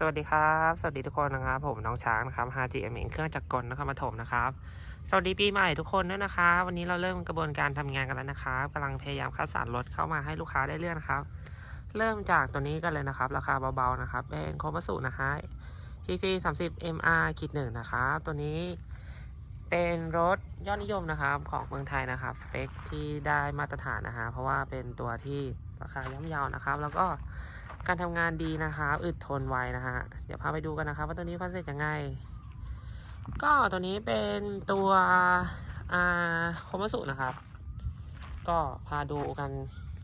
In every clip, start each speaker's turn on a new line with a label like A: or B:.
A: สวัสดีครับ สวัสดีทุกคนนะครับ ผมน้องช้างนะครับฮาจิเอ็มเองเครื่องจักรกลนครปฐมนะครับ สวัสดีปีใหม่ทุกคนด้วยนะครับ วันนี้เราเริ่มกระบวนการทำงานกันแล้วนะครับกำลังพยายามคัดสรรรถเข้ามาให้ลูกค้าได้เลื่อนนะครับ เริ่มจากตัวนี้กันเลยนะครับ ราคาเบาๆนะครับ เป็นโคมัสุนะฮะ TC 30 MR ขีดหนึ่งนะครับ ตัวนี้เป็นรถยอดนิยมนะครับของเมืองไทยนะครับ สเปคที่ได้มาตรฐานนะฮะ เพราะว่าเป็นตัวที่ราคาย่อมเยาวนะครับ แล้วก็ การทำงานดีนะครับอึดทนไวนะฮะเดี๋ยวพาไปดูกันนะครับว่าตัวนี้ฟันเสร็จยังไง ก็ตัวนี้เป็นตัวอ่าโคมัสุนะครับ ก็พาดูกัน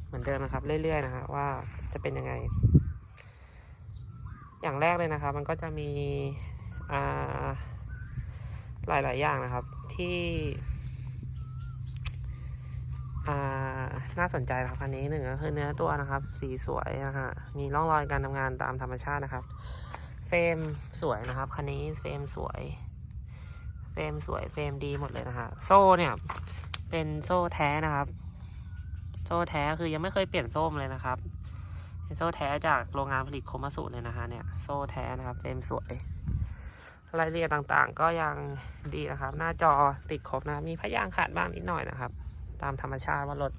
A: เหมือนเดิมนะครับเรื่อยๆนะฮะว่าจะเป็นยังไง อย่างแรกเลยนะครับ มันก็จะมีอ่าหลายๆอย่างนะครับที่ น่าสนใจครับอันนี้หนึ่งก็คือเนื้อตัวนะครับ สีสวยนะฮะมีร่องรอยการทำงานตามธรรมชาตินะครับ เฟรมสวยนะครับคันนี้เฟรมสวย เฟรมสวยเฟรมดีหมดเลยนะฮะโซ่เนี่ยเป็นโซ่แท้นะครับ โซ่แท้คือยังไม่เคยเปลี่ยนโซ่มเลยนะครับเป็นโซ่แท้จากโรงงานผลิตโคมาสุเลยนะฮะเนี่ยโซ่แท้นะครับเฟรมสวยรายละเอียดต่างๆ ก็ยังดีนะครับ หน้าจอติดครบนะครับมีพยางขาดบ้างนิดหน่อยนะครับ ตามธรรมชาติว่ารถ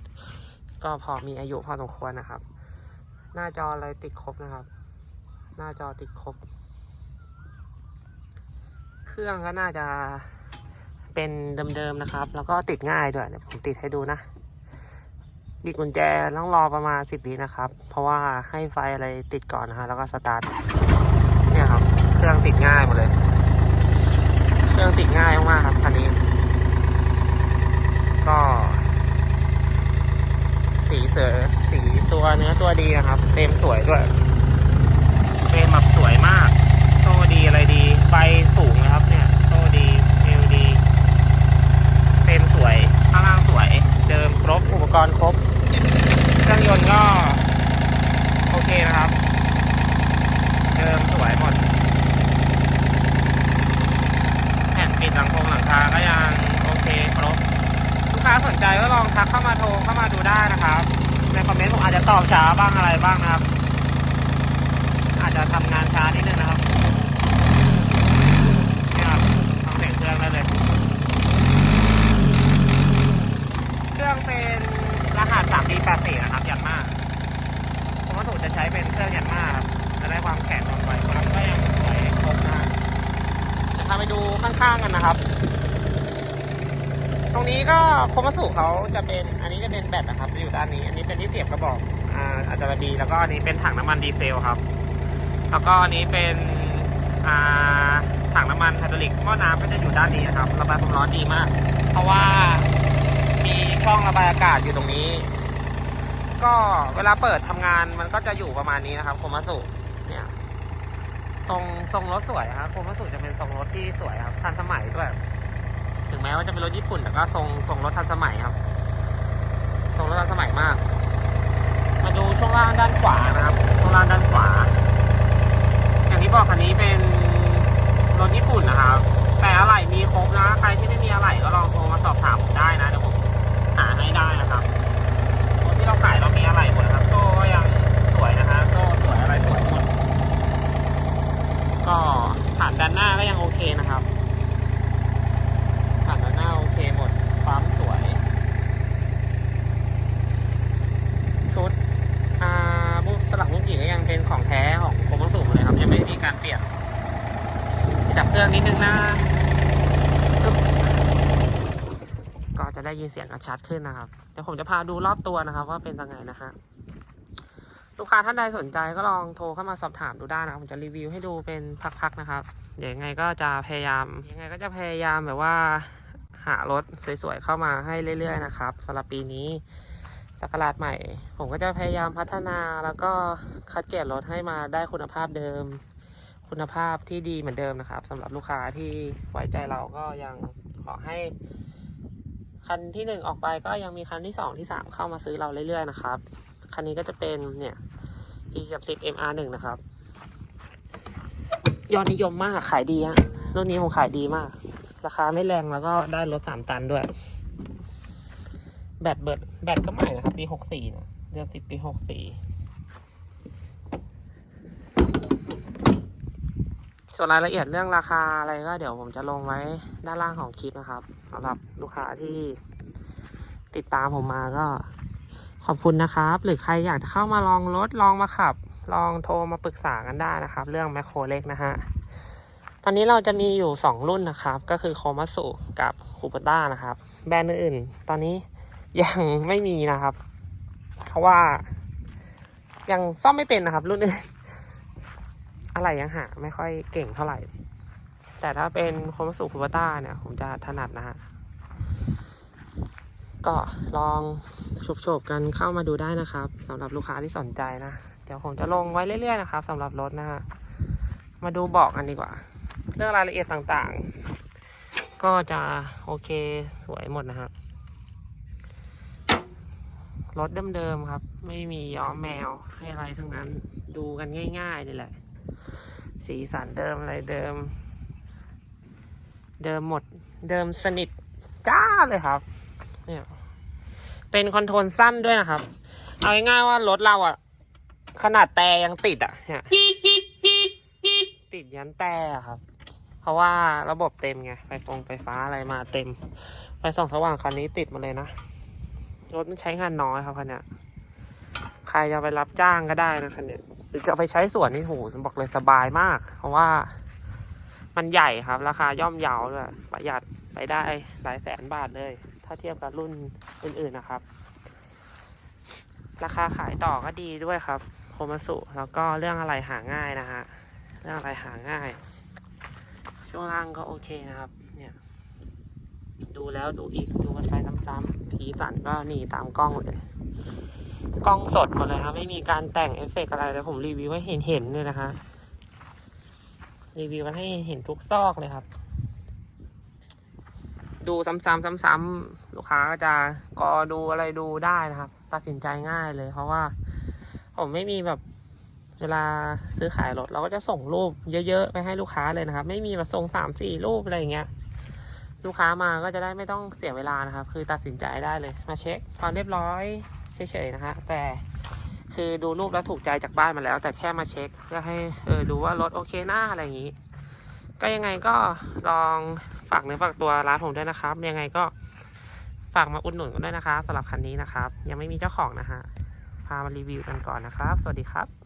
A: ก็พอมีอายุพอสมควรนะครับ หน้าจออะไรติดครบนะครับ หน้าจอติดครบ เครื่องก็น่าจะเป็นเดิมๆนะครับ แล้วก็ติดง่ายด้วยเดี๋ยวผมติดให้ดูนะบิดกุญแจต้องรอประมาณสิบวินะครับ เพราะว่าให้ไฟอะไรติดก่อนนะฮะแล้วก็สตาร์ทเนี่ยครับ เครื่องติดง่ายหมดเลย เครื่องติดง่ายมากครับคันนี้ ก็ สี เสือสีตัวเนื้อตัวดีนะครับเฟรมสวยด้วยเฟรมแบบสวยมาก โซ่ดีอะไรดีไฟสูงนะครับเนี่ย โซ่ดีเอลดีเฟรมสวยข้างล่างสวย เดิมครบอุปกรณ์ครบเครื่องยนต์ก็โอเคนะครับ เดิมสวยหมดแผ่นปิดหลังคงหลังคาก็ยังโอเคครบลูกค้าสนใจก็ลองทักเข้ามาโทรเข้ามาดูได้นะครับ ในคอมเมนต์ผมอาจจะตอบช้าบ้างอะไรบ้างนะครับ อาจจะทำงานช้านิดนึงนะครับนี่ครับฟังเสียงเครื่องได้เลย เครื่องเป็นรหัส 3D84 นะครับยันมากผมว่าสูตรจะใช้เป็นเครื่องยันมาครับจะได้ความแข็งความไวครับก็ยังสวยครบนะจะพาไปดูข้างๆกันนะครับ ตรงนี้ก็โคมาสุเขาจะเป็นอันนี้จะเป็นแบตนะครับจะอยู่ด้านนี้ อันนี้เป็นที่เสียบกระบอกอ่าอาจจะระบีแล้วก็อันนี้เป็นถังน้ำมันดีเซลครับ แล้วก็อันนี้เป็นอ่าถังน้ำมันไฮดรอลิกหม้อน้ำก็จะอยู่ด้านนี้นะครับระบายความร้อนดีมาก เพราะว่ามีช่องระบายอากาศอยู่ตรงนี้ ก็เวลาเปิดทำงานมันก็จะอยู่ประมาณนี้นะครับโคมาสุเนี่ยทรงทรงรถสวยครับโคมาสุจะเป็นทรงรถที่สวยครับทันสมัยด้วย ถึงแม้ว่าจะเป็นรถญี่ปุ่นแต่ก็ทรงทรงรถทันสมัยครับ ทรงรถทันสมัยมาก มาดูช่วงล่างด้านขวานะครับ ช่วงล่างด้านขวา อย่างที่บอกคันนี้เป็นรถญี่ปุ่นนะครับ แต่อะไหล่มีครบนะ ใครที่ไม่มีอะไหล่ก็ลองโทรมาสอบถามผมได้นะเดี๋ยวผมหาให้ได้นะครับรถที่เราขายเรามีอะไหล่หมดนะครับ โซ่ก็ยังสวยนะฮะโซ่สวยอะไรสวยหมด ก็ผ่านด้านหน้าก็ยังโอเคนะครับ ผ่านด้านหน้าโอเคหมด ความสวย ชุด อ่าบุสลักบุ้งกี่ก็ยังเป็นของแท้ของโคมังสุหมดเลยครับ ยังไม่มีการเปลี่ยนจับเครื่อง นิดนึงนะอึ๊บก็จะได้ยินเสียงกันชัดขึ้นนะครับเดี๋ยวผมจะพาดูรอบตัวนะครับ ว่าเป็นยังไงนะฮะลูกค้าท่านใดสนใจก็ลองโทรเข้ามาสอบถามดูได้นะครับผมจะรีวิวให้ดูเป็นพักๆนะครับเดี๋ยวยังไงก็จะพยายามยังไงก็จะพยายามแบบว่าหารถสวยๆเข้ามาให้เรื่อย ๆ นะครับสำหรับปีนี้สักราชใหม่ ผมก็จะพยายามพัฒนาแล้วก็คัดเกรดรถให้มาได้คุณภาพเดิม คุณภาพที่ดีเหมือนเดิมนะครับสำหรับลูกค้าที่ไว้ใจเราก็ยังขอให้คันที่หนึ่งออกไปก็ยังมีคันที่สองที่สามเข้ามาซื้อเราเรื่อยๆนะครับ คันนี้ก็จะเป็นเนี่ย e 3 0 MR 1นะครับ ยอดนิยมมากขายดีฮะรุ่นนี้ผมขายดีมาก ราคาไม่แรงแล้วก็ได้รถสามตันด้วย แบตเบิดแบตก็ใหม่นะครับปีหกสี่นะเดือนสิบปีหกสี่ ส่วนรายละเอียดเรื่องราคาอะไรก็เดี๋ยวผมจะลงไว้ด้านล่างของคลิปนะครับสำหรับลูกค้าที่ติดตามผมมาก็ขอบคุณนะครับ หรือใครอยากจะเข้ามาลองรถลองมาขับ ลองโทรมาปรึกษากันได้นะครับ เรื่องแมคโครเล็กนะฮะตอนนี้เราจะมีอยู่ 2 รุ่นนะครับ ก็คือโคมัสุกับคูปต้านะครับ แบรนด์อื่นๆ ตอนนี้ยังไม่มีนะครับ เพราะว่ายังซ่อมไม่เป็นนะครับ รุ่นอื่น อะไรยังหาไม่ค่อยเก่งเท่าไหร่ แต่ถ้าเป็นโคมัสุคูปต้าเนี่ย ผมจะถนัดนะฮะ ก็ลองโฉบๆกันเข้ามาดูได้นะครับสำหรับลูกค้าที่สนใจนะ เดี๋ยวผมจะลงไว้เรื่อยๆนะครับสำหรับรถนะฮะ มาดูบอกกันดีกว่า เรื่องรายละเอียดต่างๆ ก็จะโอเคสวยหมดนะครับรถเดิมๆครับ ไม่มีย้อมแมวให้อะไรทั้งนั้น ดูกันง่ายๆนี่แหละ สีสันเดิมอะไรเดิม เดิมหมดเดิมสนิทจ้าเลยครับเนี่ยเป็นคอนโทรลสั้นด้วยนะครับ เอาง่ายๆว่ารถเราอะขนาดแต่ยังติดอะเนี่ยติดยันแต่อะครับ เพราะว่าระบบเต็มไงไฟฟงไฟฟ้าอะไรมาเต็ม ไฟส่องสว่างคันนี้ติดมาเลยนะ รถมันใช้งานน้อยครับคันเนี้ยใครจะไปรับจ้างก็ได้นะคันเนี้ย หรือจะไปใช้สวนนี่โหผมบอกเลยสบายมาก เพราะว่ามันใหญ่ครับ ราคาย่อมเยาด้วยประหยัดไปได้หลายแสนบาทเลย ถ้าเทียบกับรุ่นอื่นๆนะครับ ราคาขายต่อก็ดีด้วยครับ โคมาสุแล้วก็เรื่องอะไรหาง่ายนะฮะเรื่องอะไรหาง่าย ช่วงล่างก็โอเคนะครับ เนี่ยดูแล้วดูอีกดูมันไปซ้ำๆทีสันก็นี่ตามกล้องเลย กล้องสดหมดเลยครับไม่มีการแต่งเอฟเฟกต์อะไรเลยผมรีวิวให้เห็นเห็นเลยนะฮะรีวิวกันให้เห็นทุกซอกเลยครับ ดูซ้ำๆซ้ำๆลูกค้าก็จะกอดูอะไรดูได้นะครับ ตัดสินใจง่ายเลย เพราะว่า ผมไม่มีแบบเวลาซื้อขายรถเราก็จะส่งรูปเยอะ ๆ ไปให้ลูกค้าเลยนะครับ ไม่มีแบบส่งสามสี่รูปอะไรอย่างเงี้ยลูกค้ามาก็จะได้ไม่ต้องเสียเวลานะครับ คือตัดสินใจได้เลยมาเช็คความเรียบร้อย เฉยๆนะฮะแต่คือดูรูปแล้วถูกใจจากบ้านมาแล้ว แต่แค่มาเช็คเพื่อให้เออดูว่ารถโอเคหน้าอะไรอย่างนี้ ก็ยังไงก็ลองฝากเนื้อฝากตัวร้านผมด้วยนะครับ ยังไงก็ฝากมาอุดหนุนกันด้วยนะคะสำหรับคันนี้นะครับ ยังไม่มีเจ้าของนะฮะพามารีวิวกันก่อนนะครับ สวัสดีครับ